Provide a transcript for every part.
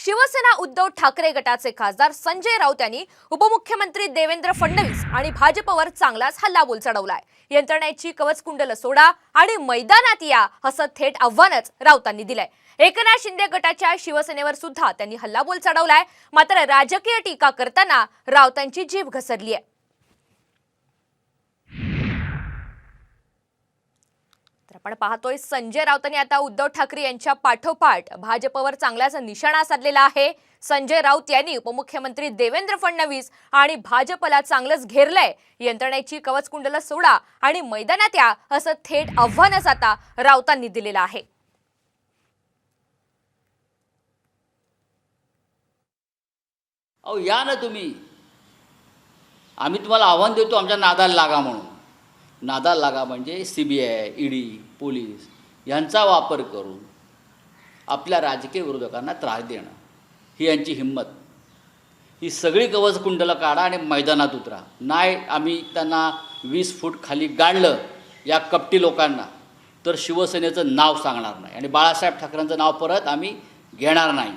शिवसेना उद्धव ठाकरे गटाचे खासदार संजय राऊत यांनी उपमुख्यमंत्री देवेंद्र फडणवीस आणि भाजपवर चांगलाच हल्लाबोल चढवलाय यंत्रणेची कवचकुंडल सोडा आणि मैदानात या असं थेट आव्हानच राऊतांनी दिलंय. एकनाथ शिंदे गटाच्या शिवसेनेवर सुद्धा त्यांनी हल्लाबोल चढवलाय मात्र राजकीय टीका करताना राऊतांची जीभ घसरली आहे आपण पाहतोय संजय राऊतांनी आता उद्धव ठाकरे यांच्या पाठोपाठ भाजपवर चांगलाच निशाणा साधलेला आहे. संजय राऊत यांनी उपमुख्यमंत्री देवेंद्र फडणवीस आणि भाजपला चांगलंच घेरलंय. यंत्रणेची कवचकुंडलं सोडा आणि मैदानात या असं थेट आव्हानच आता राऊतांनी दिलेलं आहे. अहो या ना तुम्ही. आम्ही तुम्हाला आव्हान देतो आमच्या नादाला लागा म्हणून. नादाला लागा म्हणजे C B I ED police यांचा वापर करून आपल्या राजकीय विरोधकांना त्रास देणं ही यांची हिंमत. ही सगळी कवच कुंडलं काढा आणि मैदानात उतरा. नाही आम्ही त्यांना वीस फूट खाली गाडलं या कपटी लोकांना तर शिवसेनेचं नाव सांगणार नाही आणि बाळासाहेब ठाकरेंचं नाव परत आम्ही घेणार नाही.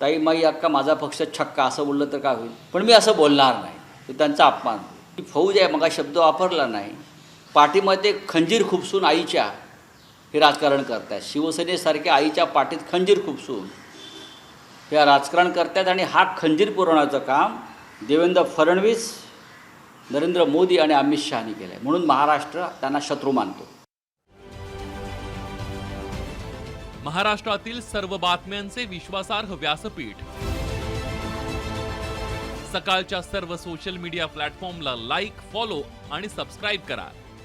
ताई माई अक्का माझा पक्ष छक्का असं बोललं तर काय होईल? पण मी असं बोलणार नाही. त्यांचा अपमान ही फौज आहे मग शब्द वापरला नाही. पाठीमध्ये खंजीर खुपसून आईच्या हे राजकारण करतात शिवसेनेसारख्या आईच्या पाठीत खंजीर खुपसून हे राजकारण करतात आणि हा खंजीर पुरवण्याचं काम देवेंद्र फडणवीस नरेंद्र मोदी आणि अमित शहानी केलं आहे म्हणून महाराष्ट्र त्यांना शत्रू मानतो. महाराष्ट्रातील सर्व बातम्यांचे विश्वासार्ह व्यासपीठ. सकाळच्या सर्व सोशल मीडिया प्लॅटफॉर्मला लाईक फॉलो आणि सबस्क्राईब करा.